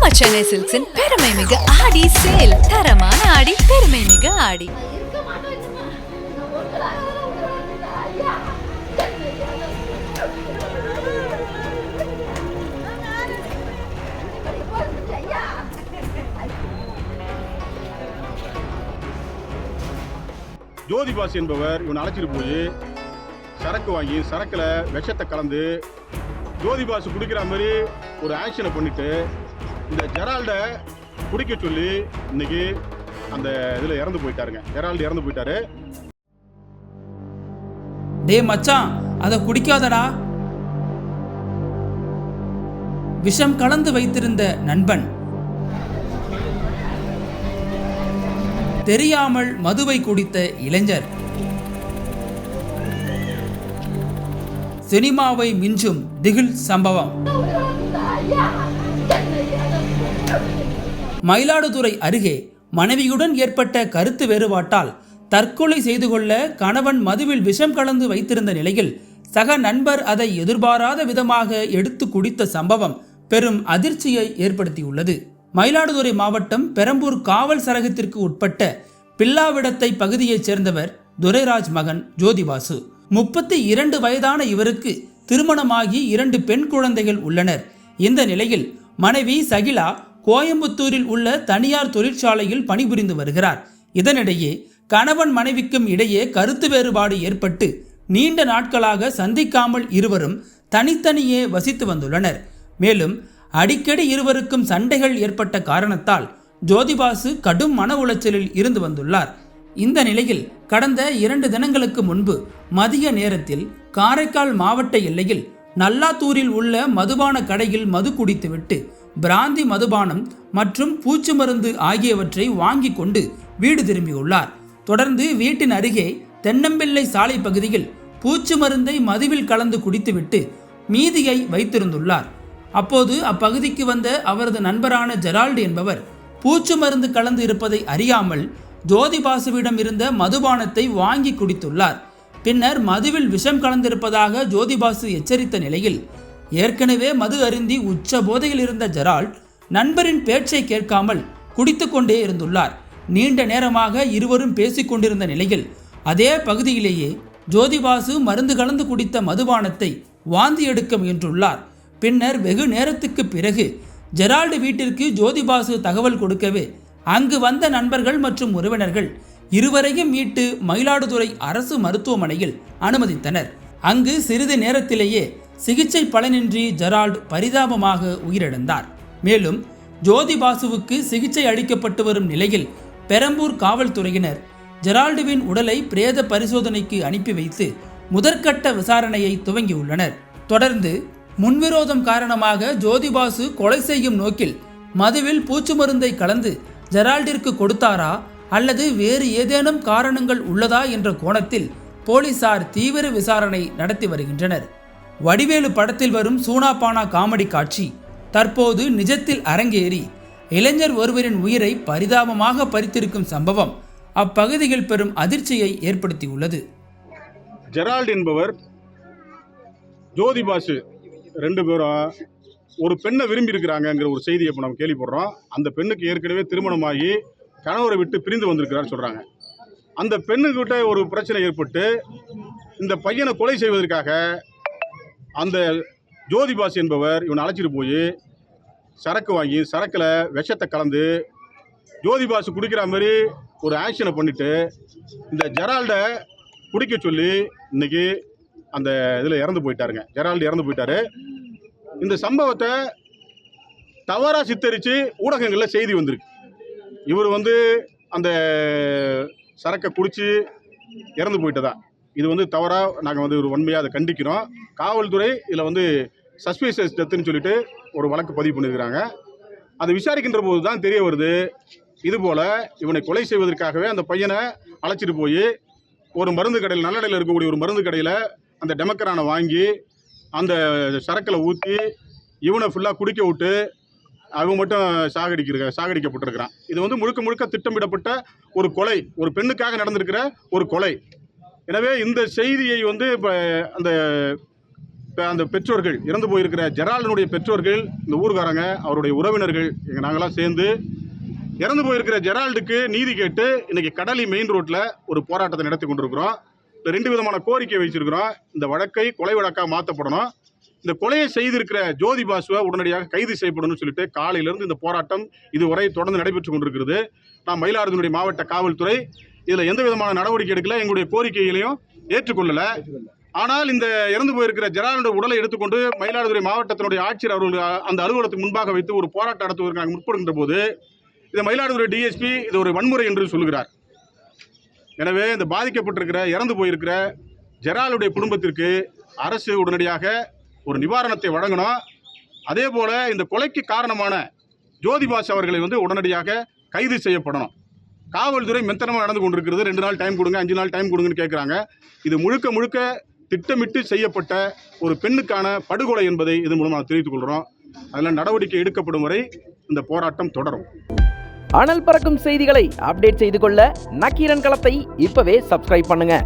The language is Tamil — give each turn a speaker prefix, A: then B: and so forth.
A: நம்ம சென்னை சில்க்ஸின் பெருமை மிகு ஆடி சேல் தரமான ஆடி பெருமை மிகு ஆடி.
B: ஜோதிபாஸ் என்பவர் இவன் அழைச்சிட்டு போய் சரக்கு வாங்கி சரக்கில் விஷத்தை கலந்து ஜோதிபாஸ் குடிக்கிற மாதிரி ஒரு ஆக்ஷனை பண்ணிட்டு இந்த ஜெரால்ட குடிக்க சொல்லி இன்னைக்கு அந்த இதில் இறந்து போயிட்டாருங்க. ஜெரால்டு இறந்து போயிட்டாரு.
C: டே மச்சான் அதை குடிக்காதடா. விஷம் கலந்து வைத்திருந்த நண்பன். தெரியாமல் மதுவை குடித்த இளைஞர். சினிமாவை மிஞ்சும் திகில் சம்பவம். மயிலாடுதுறை அருகே மனைவியுடன் ஏற்பட்ட கருத்து வேறுபாட்டால் தற்கொலை செய்து கொள்ள கணவன் மதுவில் விஷம் கலந்து வைத்திருந்த நிலையில் சக நண்பர் அதை எதிர்பாராத விதமாக எடுத்து குடித்த சம்பவம் பெரும் அதிர்ச்சியை ஏற்படுத்தியுள்ளது. மயிலாடுதுறை மாவட்டம் பெரம்பூர் காவல் சரகத்திற்கு உட்பட்ட பில்லாவிடத்தை பகுதியைச் சேர்ந்தவர் துரைராஜ் மகன் ஜோதிவாசு. முப்பத்தி இரண்டு வயதான இவருக்கு திருமணமாகி இரண்டு பெண் குழந்தைகள் உள்ளனர். இந்த நிலையில் மனைவி சகிலா கோயம்புத்தூரில் உள்ள தனியார் தொழிற்சாலையில் பணிபுரிந்து வருகிறார். இதனிடையே கணவன் மனைவிக்கும் இடையே கருத்து வேறுபாடு ஏற்பட்டு நீண்ட நாட்களாக சந்திக்காமல் இருவரும் தனித்தனியே வசித்து வந்துள்ளனர். மேலும் அடிக்கடி இருவருக்கும் சண்டைகள் ஏற்பட்ட காரணத்தால் ஜோதிபாசு கடும் மன உளைச்சலில் இருந்து வந்துள்ளார். இந்த நிலையில் கடந்த இரண்டு தினங்களுக்கு முன்பு மதிய நேரத்தில் காரைக்கால் மாவட்ட எல்லையில் நல்லாத்தூரில் உள்ள மதுபான கடையில் மது குடித்துவிட்டு பிராந்தி மதுபானம் மற்றும் பூச்சி மருந்து ஆகியவற்றை வாங்கி கொண்டு வீடு திரும்பியுள்ளார். தொடர்ந்து வீட்டின் அருகே தென்னம்பிள்ளை சாலை பகுதியில் பூச்சி மருந்தை மதுவில் கலந்து குடித்துவிட்டு மீதியை வைத்திருந்துள்ளார். அப்போது அப்பகுதிக்கு வந்த அவரது நண்பரான ஜெரால்டு என்பவர் பூச்சு மருந்து கலந்து இருப்பதை அறியாமல் ஜோதிபாசுவிடம் இருந்த மதுபானத்தை வாங்கி குடித்துள்ளார். பின்னர் மதுவில் விஷம் கலந்திருப்பதாக ஜோதிபாசு எச்சரித்த நிலையில் ஏற்கனவே மது அருந்தி உச்ச போதையில் இருந்த ஜெரால்ட் நண்பரின் பேச்சை கேட்காமல் குடித்துக்கொண்டே இருந்துள்ளார். நீண்ட நேரமாக இருவரும் பேசிக்கொண்டிருந்த நிலையில் அதே பகுதியிலேயே ஜோதிபாசு மருந்து கலந்து குடித்த மதுபானத்தை வாந்தி எடுக்க முயன்றுள்ளார். பின்னர் வெகு நேரத்துக்கு பிறகு ஜெரால்டு வீட்டிற்கு ஜோதிபாசு தகவல் கொடுக்கவே அங்கு வந்த நண்பர்கள் மற்றும் உறவினர்கள் இருவரையும் மீட்டு மயிலாடுதுறை அரசு மருத்துவமனையில் அனுமதித்தனர். அங்கு சிறிது நேரத்திலேயே சிகிச்சை பலனின்றி ஜெரால்டு பரிதாபமாக உயிரிழந்தார். மேலும் ஜோதிபாசுவுக்கு சிகிச்சை அளிக்கப்பட்டு வரும் நிலையில் பெரம்பூர் காவல்துறையினர் ஜெரால்டுவின் உடலை பிரேத பரிசோதனைக்கு அனுப்பி வைத்து முதற்கட்ட விசாரணையை துவங்கியுள்ளனர். தொடர்ந்து முன்விரோதம் காரணமாக ஜோதிபாசு கொலை செய்யும் நோக்கில் மதுவில் பூச்சு மருந்தை கலந்து ஜெரால்டிற்கு கொடுத்தாரா அல்லது வேறு ஏதேனும் காரணங்கள் உள்ளதா என்ற கோணத்தில் போலீசார் தீவிர விசாரணை நடத்தி வருகின்றனர். வடிவேலு படத்தில் வரும் சூனாபானா காமெடி காட்சி தற்போது நிஜத்தில் அரங்கேறி இளைஞர் ஒருவரின் உயிரை பரிதாபமாக பறித்திருக்கும் சம்பவம் அப்பகுதியில் பெரும் அதிர்ச்சியை ஏற்படுத்தியுள்ளது.
B: ஜெரால்ட் என்பவர் ஜோதிபாசு ரெண்டு பேரும் ஒரு பெண்ணை விரும்பி இருக்கிறாங்கிற ஒரு செய்தியை இப்போ நம்ம கேள்விப்படுறோம். அந்த பெண்ணுக்கு ஏற்கனவே திருமணமாகி கணவரை விட்டு பிரிந்து வந்திருக்கிறார் சொல்கிறாங்க அந்த பெண்ணுக்கிட்ட ஒரு பிரச்சனை ஏற்பட்டு இந்த பையனை கொலை செய்வதற்காக அந்த ஜோதிபாஸ் என்பவர் இவனை அழைச்சிட்டு போய் சரக்கு வாங்கி சரக்கில் விஷத்தை கலந்து ஜோதிபாஸ் குடிக்கிற மாதிரி ஒரு ஆக்ஷனை பண்ணிவிட்டு இந்த ஜெரால்டை குடிக்க சொல்லி இன்னைக்கு அந்த இதில் இறந்து போயிட்டாருங்க. ஜெரால்டு இறந்து போயிட்டாரு. இந்த சம்பவத்தை தவறாக சித்தரித்து ஊடகங்களில் செய்தி வந்திருக்கு. இவர் வந்து அந்த சரக்கை குடித்து இறந்து போயிட்டதா? இது வந்து தவறாக நாங்கள் வந்து ஒரு உண்மையாக அதை கண்டிக்கிறோம். காவல்துறை இதில் வந்து சஸ்பீஷியஸ் டெத்துன்னு சொல்லிட்டு ஒரு வழக்கு பதிவு பண்ணியிருக்கிறாங்க அதை விசாரிக்கின்ற போது தான் தெரிய வருது. இதுபோல் இவனை கொலை செய்வதற்காகவே அந்த பையனை அழைச்சிட்டு போய் ஒரு மருந்து கடையில் நல்லடையில் இருக்கக்கூடிய ஒரு மருந்து கடையில் அந்த டெமக்கரானை வாங்கி அந்த சரக்கில் ஊற்றி இவனை ஃபுல்லாக குடிக்க விட்டு அவன் மட்டும் சாகடிக்கிற சாகடிக்கப்பட்டிருக்கிறான். இது வந்து முழுக்க முழுக்க திட்டமிடப்பட்ட ஒரு கொலை ஒரு பெண்ணுக்காக நடந்திருக்கிற ஒரு கொலை. எனவே இந்த செய்தியை வந்து இப்போ அந்த இப்போ அந்த பெற்றோர்கள் இறந்து போயிருக்கிற ஜெரால்டனுடைய பெற்றோர்கள் இந்த ஊர்காரங்க அவருடைய உறவினர்கள் எங்கள் நாங்களாம் சேர்ந்து இறந்து போயிருக்கிற ஜெரால்டுக்கு நீதி கேட்டு இன்றைக்கி கடலி மெயின் ரோட்டில் ஒரு போராட்டத்தை நடத்தி கொண்டிருக்கிறோம். இந்த ரெண்டு விதமான கோரிக்கை வச்சுருக்கிறோம் இந்த வழக்கை கொலை வழக்காக மாற்றப்படணும் இந்த கொலையை செய்திருக்கிற ஜோதி பாசுவை உடனடியாக கைது செய்யப்படணும்னு சொல்லிட்டு காலையிலிருந்து இந்த போராட்டம் இதுவரை தொடர்ந்து நடைபெற்று கொண்டிருக்கிறது. நான் மயிலாடுதுறை மாவட்ட காவல்துறை இதில் எந்த விதமான நடவடிக்கை எடுக்கல எங்களுடைய கோரிக்கைகளையும் ஏற்றுக்கொள்ளலை. ஆனால் இந்த இறந்து போயிருக்கிற ஜெராலுடைய உடலை எடுத்துக்கொண்டு மயிலாடுதுறை மாவட்டத்தினுடைய ஆட்சியர் அவர்கள் அந்த அலுவலகத்துக்கு முன்பாக வைத்து ஒரு போராட்டம் நடத்துவதற்கு நாங்கள் முற்படுகின்ற போது இந்த மயிலாடுதுறை டிஎஸ்பி இது ஒரு வன்முறை என்று சொல்கிறார் எனவே இந்த பாதிக்கப்பட்டிருக்கிற இறந்து போயிருக்கிற ஜெராலுடைய குடும்பத்திற்கு அரசு உடனடியாக ஒரு நிவாரணத்தை வழங்கணும். அதே போல் இந்த கொலைக்கு காரணமான ஜோதிபாஸ் அவர்களை வந்து உடனடியாக கைது செய்யப்படணும். காவல்துறை மெத்தனமாக நடந்து கொண்டிருக்கிறது. ரெண்டு நாள் டைம் கொடுங்க அஞ்சு நாள் டைம் கொடுங்கன்னு கேட்குறாங்க இது முழுக்க முழுக்க திட்டமிட்டு செய்யப்பட்ட ஒரு பெண்ணுக்கான படுகொலை என்பதை இது மூலமாக தெரிவித்துக் கொள்கிறோம் அதில் நடவடிக்கை எடுக்கப்படும் வரை இந்த போராட்டம் தொடரும்.
D: அனல் பறக்கும் செய்திகளை அப்டேட் செய்து கொள்ள நக்கீரன் களத்தை இப்பவே சப்ஸ்கிரைப் பண்ணுங்க.